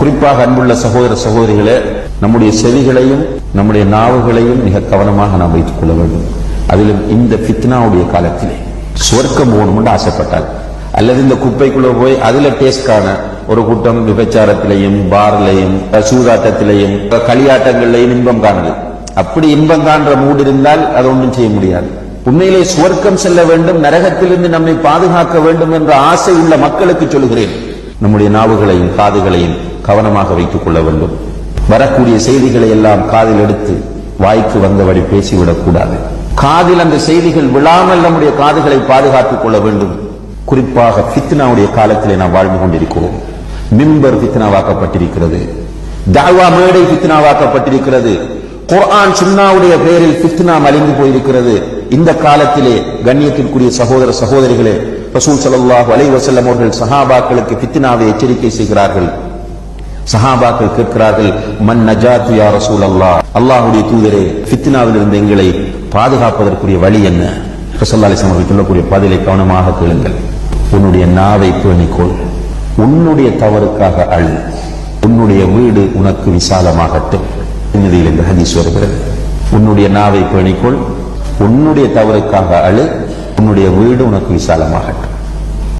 குறிப்பாக அன்புள்ள சகோதர சகோதரிகளே நம்முடைய செவிகளையும் நம்முடைய நாவுகளையும் மிக கவனமாக நாம் வைத்துக் கொள்ள வேண்டும். அதிலும் இந்த பித்னாவுடைய காலத்திலே சுவர்க்கம் போகணும்னு ஆசைப்பட்டால் அல்லது இந்த குப்பைக்குள்ள போய் அதுல டேஸ்ட் காண ஒரு கூட்டம் விபச்சாரத்திலையும் பார்லையும் சூதாட்டத்திலையும் களியாட்டங்கள்லையும் இன்பம் காணது அப்படி இன்பம் காண்ற மூடு இருந்தால் அது ஒன்றும் செய்ய முடியாது. உண்மையிலே சுவர்க்கம் செல்ல வேண்டும் நரகத்திலிருந்து நம்மை பாதுகாக்க வேண்டும் என்ற ஆசை உள்ள மக்களுக்கு சொல்கிறேன் நம்முடைய நாவுகளையும் காதுகளையும் கவனமாக வைத்துக் கொள்ள வேண்டும். வரக்கூடிய செய்திகளை எல்லாம் காதில் எடுத்து வாய்க்கு வந்தபடி பேசிவிடக் கூடாது. காதில் அந்த செய்திகள் விழாமல் நம்முடைய காதுகளை பாதுகாத்துக் கொள்ள வேண்டும். குறிப்பாக ஃபித்னாவுடைய காலத்திலே நாம் வாழ்ந்து கொண்டிருக்கிறோம். மிம்பர் ஃபித்னாவாக்கப்பட்டிருக்கிறது. தாவா மேடை ஃபித்னாவாக்கப்பட்டிருக்கிறது. குர்ஆன் சுன்னாவுடைய பெயரில் ஃபித்னா மலிந்து போயிருக்கிறது. இந்த காலத்திலே கண்ணியத்திற்குரிய சகோதர சகோதரிகளே ரசூல் ஸல்லல்லாஹு அலை வசல்லம் அவர்கள் சஹாபாக்களுக்கு ஃபித்னாவை எச்சரிக்கை செய்கிறார்கள். சஹாபாக்கள் கேட்கிறார்கள் மன் நஜாத்து யார் ரசூல் அல்லா அல்லாஹுடைய தூதரே ஃபித்னாவில் இருந்து எங்களை பாதுகாப்பதற்குரிய வழி என்ன? ரசூல் அலிஸ்லாம் அவர்கள் சொல்லக்கூடிய பதிலை கவனமாக கேளுங்கள். உன்னுடைய நாவை பேணிக்கொள் உன்னுடைய தவறுக்காக அழு. உன்னுடைய வீடு உனக்கு விசாலமாகட்டும். நிதியில் இந்த ஹதீஸ் வருகிறது. உன்னுடைய நாவை பேணிக்கொள் உன்னுடைய தவறுக்காக அழு. உன்னுடைய வீடு உனக்கு விசாலமாகட்டும்.